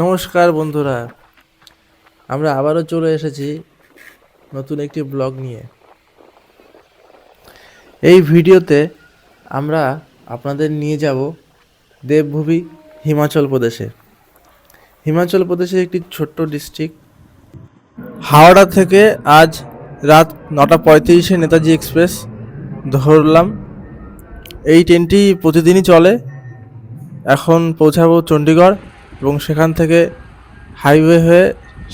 নমস্কার বন্ধুরা, আমরা আবারও চলে এসেছি নতুন একটি ব্লগ নিয়ে। এই ভিডিওতে আমরা আপনাদের নিয়ে যাব দেবভূমি হিমাচল প্রদেশে। হিমাচল প্রদেশের একটি ছোট্ট ডিস্ট্রিক্ট হাওড়া থেকে আজ রাত নটা পঁয়ত্রিশে নেতাজি এক্সপ্রেস ধরলাম। এই ট্রেনটি প্রতিদিনই চলে। এখন পৌঁছাবো চণ্ডীগড়। এবং সেখান থেকে হাইওয়ে হয়ে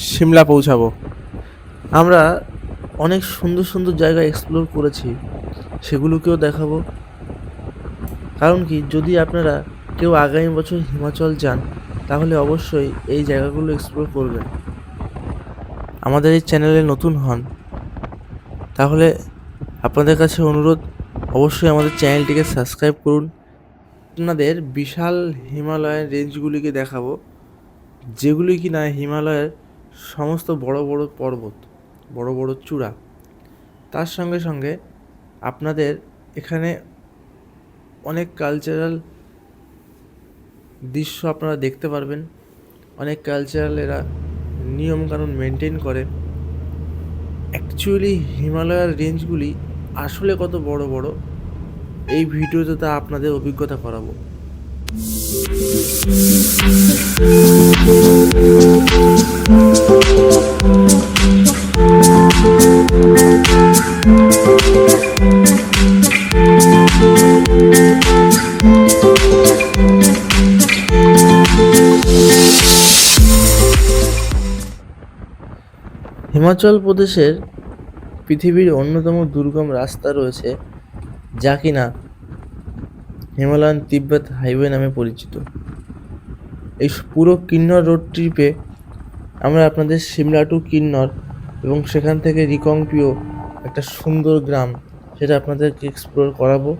সিমলা পৌঁছাবো। আমরা অনেক সুন্দর সুন্দর জায়গা এক্সপ্লোর করেছি, সেগুলোকেও দেখাবো। কারণ কি, যদি আপনারা কেউ আগামী বছর হিমাচল যান, তাহলে অবশ্যই এই জায়গাগুলো এক্সপ্লোর করবেন। আমাদের এই চ্যানেলে নতুন হন, তাহলে আপনাদের কাছে অনুরোধ, অবশ্যই আমাদের চ্যানেলটিকে সাবস্ক্রাইব করুন। আপনাদের বিশাল হিমালয়ের রেঞ্জগুলিকে দেখাবো, যেগুলি কি না হিমালয়ের সমস্ত বড় বড় পর্বত, বড় বড় চূড়া। তার সঙ্গে সঙ্গে আপনাদের এখানে অনেক কালচারাল দৃশ্য আপনারা দেখতে পারবেন। অনেক কালচারাল এরা নিয়মকানুন মেনটেন করে। অ্যাকচুয়ালি হিমালয়ার রেঞ্জগুলি আসলে কত বড় বড় এই ভিডিওতে তা আপনাদের অভিজ্ঞতা করাবো। হিমাচল প্রদেশের পৃথিবীর অন্যতম দুর্গম রাস্তা রয়েছে যা কিনা হিমালয়ান তিব্বত হাইওয়ে নামে পরিচিত। এই পুরো কিন্নর রোড ট্রিপে আমরা আপনাদের সিমলা টু কিন্নর এবং সেখান থেকে রিকংপিও একটা সুন্দর গ্রাম সেটা আপনাদেরকে এক্সপ্লোর করাবো।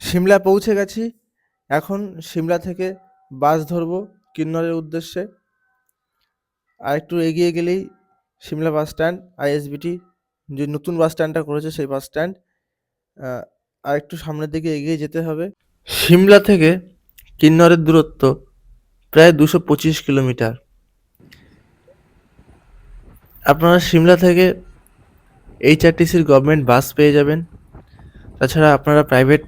সিমলা পৌঁছে গেছি। এখন সিমলা থেকে বাস ধরবো কিন্নরের উদ্দেশ্যে। আর একটু এগিয়ে গেলেই সিমলা বাস স্ট্যান্ড আইএসবিটি যে নতুন বাস স্ট্যান্ডটা করেছে সেই বাস স্ট্যান্ড। আর একটু সামনের দিকে এগিয়ে যেতে হবে। সিমলা থেকে কিন্নরের দূরত্ব প্রায় দুশো পঁচিশ কিলোমিটার। আপনারা সিমলা থেকে এইচআরটিসির গভর্নমেন্ট বাস পেয়ে যাবেন। তাছাড়া আপনারা প্রাইভেট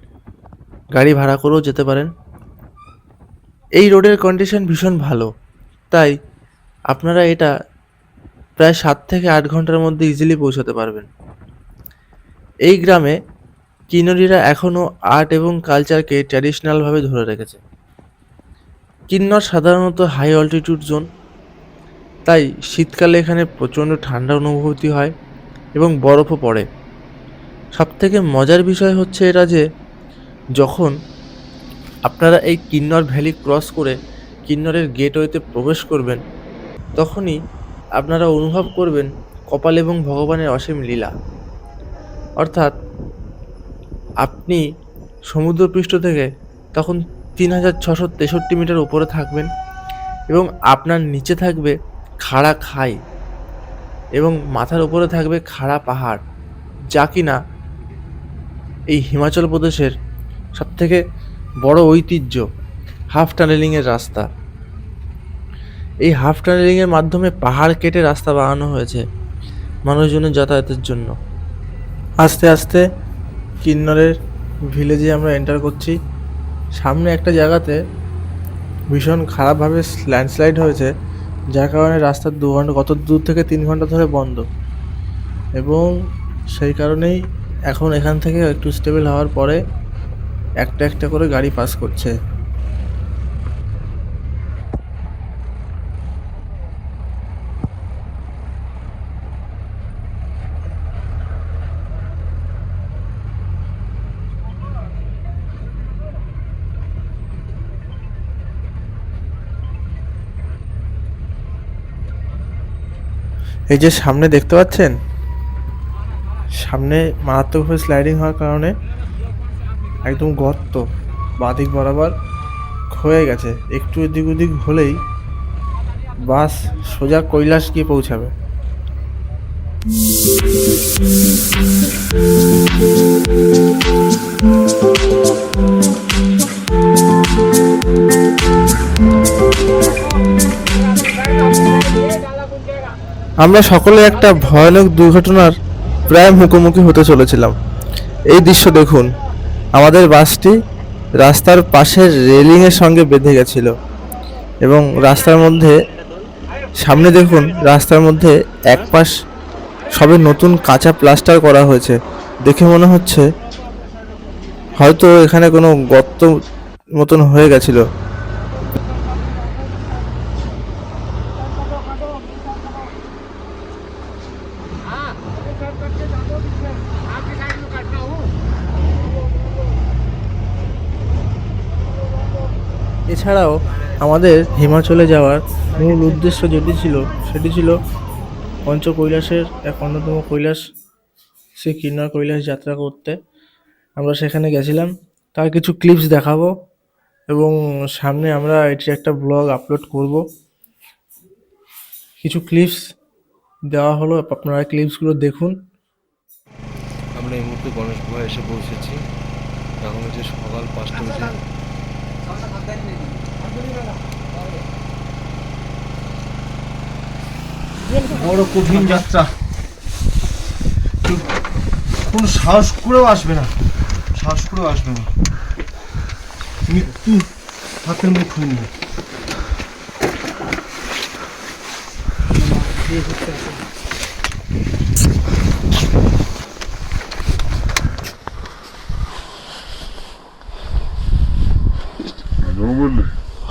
গাড়ি ভাড়া করেও যেতে পারেন। এই রোডের কন্ডিশন ভীষণ ভালো। তাই আপনারা এটা প্রায় সাত থেকে আট ঘণ্টার মধ্যে ইজিলি পৌঁছাতে পারবেন। এই গ্রামে কিন্নরীরা এখনও আর্ট এবং কালচারকে ট্র্যাডিশনালভাবে ধরে রেখেছে। কিন্নর সাধারণত হাই অল্টিটিউড জোন তাই শীতকালে এখানে প্রচণ্ড ঠান্ডা অনুভূতি হয় এবং বরফও পড়ে। সবথেকে মজার বিষয় হচ্ছে এটা যে, যখন আপনারা এই কিন্নর ভ্যালি ক্রস করে কিন্নরের গেটওয়েতে প্রবেশ করবেন, তখনই আপনারা অনুভব করবেন কপাল এবং ভগবানের অসীম লীলা। অর্থাৎ আপনি সমুদ্রপৃষ্ঠ থেকে তখন তিন হাজার ছশো তেষট্টি মিটার উপরে থাকবেন এবং আপনার নিচে থাকবে খাড়া খাই এবং মাথার উপরে থাকবে খাড়া পাহাড়, যা কিনা এই হিমাচল প্রদেশের সবথেকে বড় ঐতিহ্য হাফ টানেলিংয়ের রাস্তা। এই হাফ টানেলিংয়ের মাধ্যমে পাহাড় কেটে রাস্তা বানানো হয়েছে মানুষজনের যাতায়াতের জন্য। আস্তে আস্তে কিন্নরের ভিলেজে আমরা এন্টার করছি। সামনে একটা জায়গাতে ভীষণ খারাপভাবে ল্যান্ডস্লাইড হয়েছে, যার কারণে রাস্তার দু ঘণ্টা, কত দূর থেকে তিন ঘণ্টা ধরে বন্ধ। এবং সেই কারণেই এখন এখান থেকে একটু স্টেবল হওয়ার পরে একটা একটা করে গাড়ি পাস করছে। এই যে সামনে দেখতে পাচ্ছেন? সামনে মারাত্মকভাবে স্লাইডিং হওয়ার কারণে একদম গর্ত বাঁদিক বরাবর ক্ষয়ে গেছে। একটু এদিক ওদিক হলেই বাস সোজা কৈলাস গিয়ে পৌঁছাবে। আমরা সকলে একটা ভয়ানক দুর্ঘটনার প্রায় মুখোমুখি হতে চলেছিলাম। এই দৃশ্য দেখুন, আমাদের বাসটি রাস্তার পাশের রেলিংয়ের সঙ্গে বেঁধে গেছিল এবং রাস্তার মধ্যে, সামনে দেখুন, রাস্তার মধ্যে এক পাশ সবে নতুন কাঁচা প্লাস্টার করা হয়েছে। দেখে মনে হচ্ছে হয়তো এখানে কোনো গর্ত মতন হয়ে গেছিল। এছাড়াও আমাদের হিমাচলে যাওয়ার মূল উদ্দেশ্য যেটি ছিল, সেটি ছিল পঞ্চ কৈলাসের এক অন্যতম কৈলাস শ্রী কিন্নর কৈলাস যাত্রা করতে। আমরা সেখানে গেছিলাম। তার কিছু ক্লিপস দেখাবো এবং সামনে আমরা এটি একটা ব্লগ আপলোড করব। কিছু ক্লিপস দেওয়া হলো, আপনারা ক্লিপসগুলো দেখুন। আমরা এই মুহূর্তে গণেশ গুহায় এসে পৌঁছেছি। এখন হচ্ছে সকাল পাঁচটা বেজে বড় কঠিন যাত্রা। কোনো সাহস করেও আসবে না। সাহস করেও আসবে না। মৃত্যু হাতের মুখ মুঠোয় নিয়ে। Normally,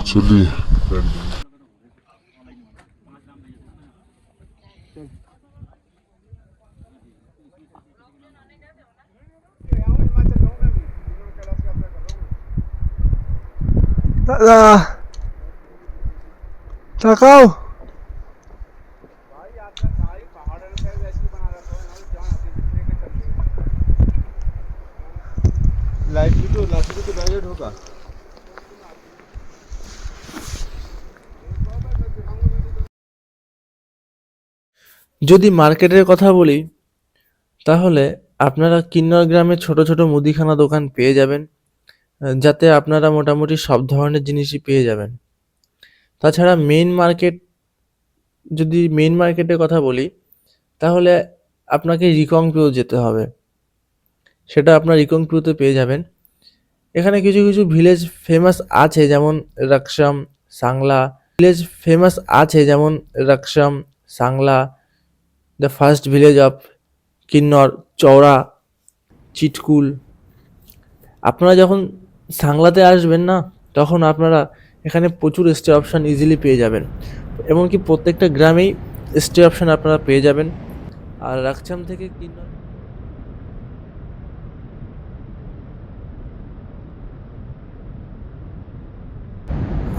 actually, দাদা তাকাও লাইট দুটো লাঠি দুটো বাইরে ঢোকা যদি মার্কেটের কথা বলি, তাহলে আপনারা কিন্নর গ্রামে ছোট ছোট মুদিখানা দোকান পেয়ে যাবেন, যাতে আপনারা মোটামুটি সব ধরনের জিনিসই পেয়ে যাবেন। তাছাড়া মেইন মার্কেট যদি মেইন মার্কেটের কথা বলি, তাহলে আপনাকে রিকংপিও যেতে হবে। সেটা আপনার রিকংপিওতে পেয়ে যাবেন। এখানে কিছু কিছু ভিলেজ ফেমাস আছে, যেমন রাকসাম সাংলা ভিলেজ ফেমাস আছে, যেমন Rakcham Sangla the first village of Kinnaur চওড়া চিটকুল আপনারা যখন সাংলাতে আসবেন না, তখন আপনারা এখানে প্রচুর স্টে অপশান ইজিলি পেয়ে যাবেন। এমনকি প্রত্যেকটা গ্রামেই স্টে অপশান আপনারা পেয়ে যাবেন। আর রাকচাম থেকে কিন্নর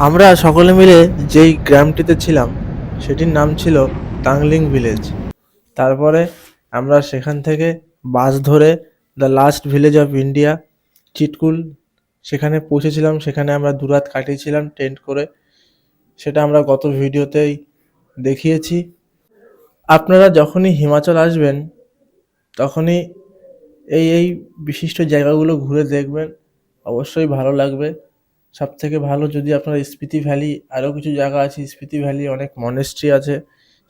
আমরা সকলে মিলে যেই গ্রামটিতে ছিলাম, সেটির নাম ছিল টাংলিং ভিলেজ তারপরে আমরা সেখান থেকে বাস ধরে the last village of India Chitkul সেখানে পৌঁছেছিলাম। সেখানে আমরা দুরাত কাটিয়েছিলাম টেন্ট করে। সেটা আমরা গত ভিডিওতেই দেখিয়েছি। আপনারা যখনই হিমাচল আসবেন, তখনই এই এই বিশিষ্ট জায়গাগুলো ঘুরে দেখবেন। অবশ্যই ভালো লাগবে। সব থেকে ভালো যদি আপনার স্পিতি ভ্যালি, আরও কিছু জায়গা আছে, স্পিতি ভ্যালি, অনেক মনেস্ট্রি আছে,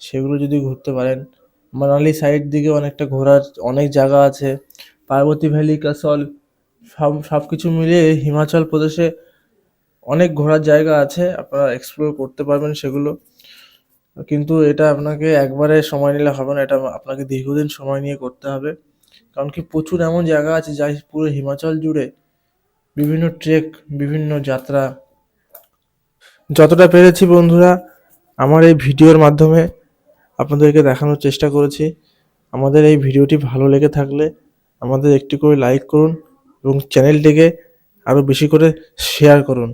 সেগুলো যদি ঘুরতে পারেন। মানালি সাইড দিকে অনেকটা ঘোরার অনেক জায়গা আছে। পার্বতী ভ্যালি কাসল সব সব কিছু মিলিয়ে হিমাচল প্রদেশে অনেক ঘোরার জায়গা আছে, আপনারা এক্সপ্লোর করতে পারবেন সেগুলো। কিন্তু এটা আপনাকে একবারে সময় নিলে হবে না, এটা আপনাকে দীর্ঘদিন সময় নিয়ে করতে হবে। কারণ কি প্রচুর এমন জায়গা আছে যা পুরো হিমাচল জুড়ে বিভিন্ন ট্রেক বিভিন্ন যাত্রা। যতটা পেরেছি বন্ধুরা, আমার এই ভিডিওর মাধ্যমে আপনাদেরকে দেখানোর চেষ্টা করেছি। আমাদের এই ভিডিওটি ভালো লেগে থাকলে আমাদের একটি করে লাইক করুন এবং চ্যানেলটিকে আরও বেশি করে শেয়ার করুন।